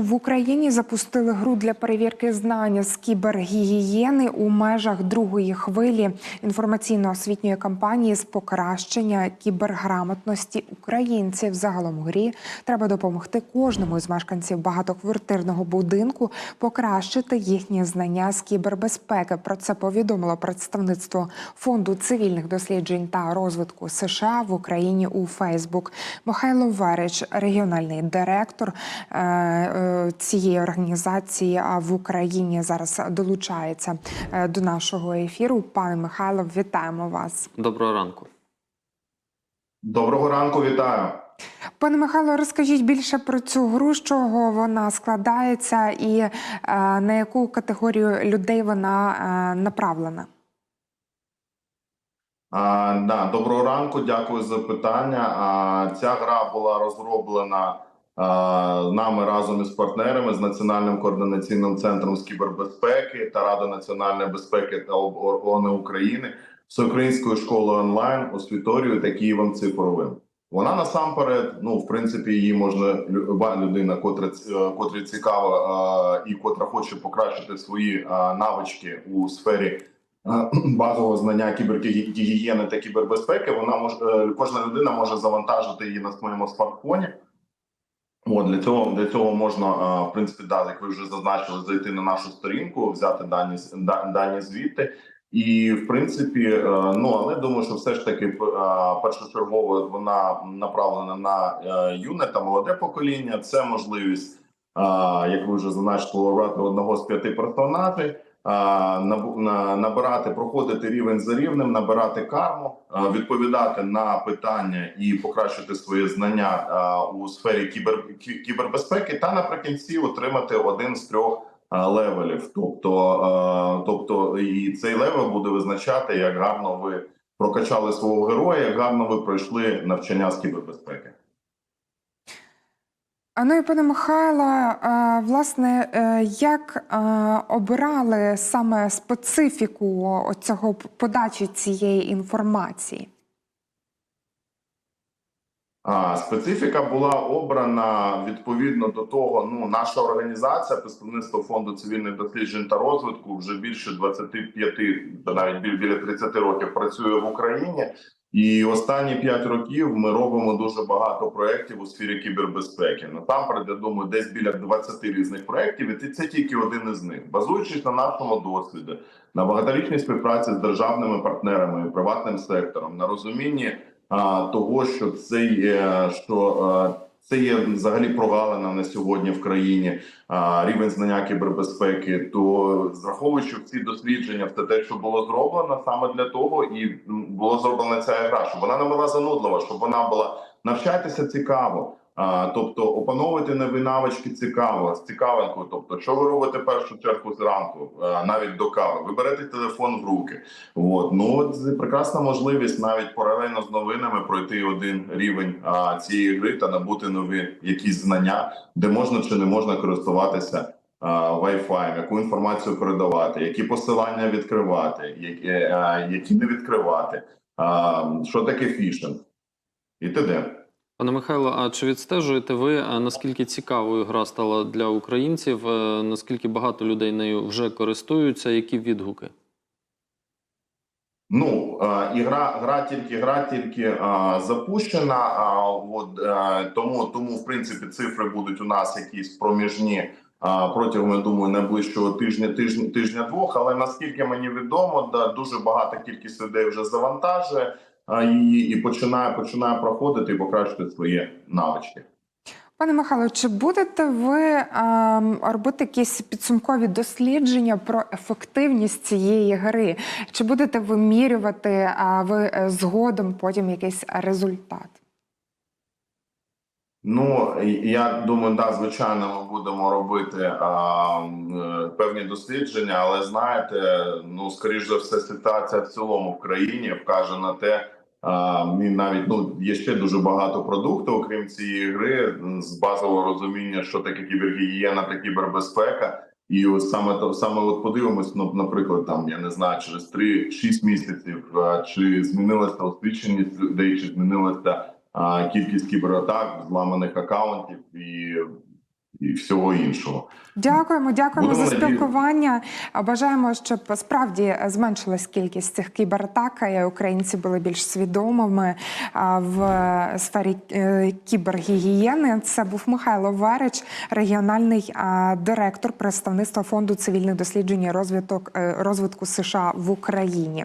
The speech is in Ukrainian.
В Україні запустили гру для перевірки знань з кібергігієни у межах другої хвилі інформаційно-освітньої кампанії з покращення кіберграмотності українців. Загалом у грі треба допомогти кожному із мешканців багатоквартирного будинку покращити їхні знання з кібербезпеки. Про це повідомило представництво фонду цивільних досліджень та розвитку США в Україні у Фейсбук. Михайло Верич, регіональний директор. Цієї організації в Україні зараз долучається е, до нашого ефіру. Пане Михайло, вітаємо вас. Доброго ранку. Доброго ранку, вітаю. Пане Михайло, розкажіть більше про цю гру, з чого вона складається, і е, на яку категорію людей вона е, направлена. А, да, доброго ранку, дякую за питання. А, ця гра була розроблена нами разом із партнерами з Національним координаційним центром з кібербезпеки та Ради національної безпеки та оборони України всеукраїнською школою онлайн освіторію та Києвом цифровим. Вона насамперед, ну в принципі, її можна люба людина, котра ц- котрі цікава а, і котра хоче покращити свої а, навички у сфері е, базового знання кібергігієни та кібербезпеки. Вона може е, кожна людина може завантажити її на своєму смартфоні. От для цього для цього можна е, в принципі, да, як ви вже зазначили, зайти на нашу сторінку, взяти дані дані звідти. І в принципі, е, ну але думаю, що все ж таки е, першочергово вона направлена на юне та молоде покоління. Це можливість, як ви вже зазначили, обрати одного з п'яти персонажей набирати, проходити рівень за рівнем, набирати карму, відповідати на питання і покращити свої знання у сфері кібер, кібербезпеки, та наприкінці отримати один з трьох левелів. Тобто, тобто і цей левел буде визначати, як гарно ви прокачали свого героя, як гарно ви пройшли навчання з кібербезпеки. Ну і пане Михайло, власне, е, як обирали саме специфіку цього подачі цієї інформації? Специфіка була обрана відповідно до того. Ну, наша організація, представництво фонду цивільних досліджень та розвитку, вже більше 25, та навіть біля 30 років працює в Україні. І останні 5 років ми робимо дуже багато проєктів у сфері кібербезпеки. Насамперед, я думаю, десь біля 20 різних проєктів, і це тільки один із них. Базуючись на нашому досвіді, на багаторічній співпраці з державними партнерами і приватним сектором, на розумінні того, що це є, що це є взагалі прогалина на сьогодні в країні рівень знання кібербезпеки. То зраховуючи всі дослідження, все те, що було зроблено, саме для того і була зроблена ця гра, щоб вона не була занудлива, щоб вона була навчайтеся цікаво. А, тобто опановувати нові навички цікаво, з цікавинкою. Тобто, що ви робите першу чергу зранку, а, навіть до кави, ви берете телефон в руки. От ну от прекрасна можливість навіть паралельно з новинами пройти один рівень а, цієї гри та набути нові якісь знання, де можна чи не можна користуватися а, Wi-Fi, яку інформацію передавати, які посилання відкривати, які, а, які не відкривати, а, що таке фішинг і т.д. Пане Михайло, а чи відстежуєте ви, наскільки цікавою гра стала для українців? е, Наскільки багато людей нею вже користуються? Які відгуки? Ну е, і гра, тільки гра тільки е, запущена. А от е, тому, тому в принципі цифри будуть у нас якісь проміжні е, протягом я думаю найближчого тижня, тижня, тижня двох. Але наскільки мені відомо, да дуже багата кількість людей вже завантажує е, її і починає починає проходити і покращити свої навички. Пане Михайло, чи будете ви ем, робити якісь підсумкові дослідження про ефективність цієї гри? Чи будете вимірювати а, ви е, згодом потім якийсь результат? Ну я думаю, да, звичайно, ми будемо робити а, е, певні дослідження, але знаєте, ну скоріш за все, ситуація в цілому в країні вкаже на те. І навіть ну є ще дуже багато продукту, окрім цієї гри, з базового розуміння, що таке кібергігієна та кібербезпека. І саме то саме от подивимось, ну, наприклад, там я не знаю, через 3-6 місяців, чи змінилася освіченість людей, чи змінилася кількість кібератак, зламаних акаунтів, і і всього іншого. Дякуємо, дякуємо Будемо за спілкування. Бажаємо, щоб справді зменшилась кількість цих кібератак, і українці були більш свідомими в сфері е, кібергігієни. Це був Михайло Верич, регіональний директор представництва фонду цивільних досліджень і розвиток е, розвитку США в Україні.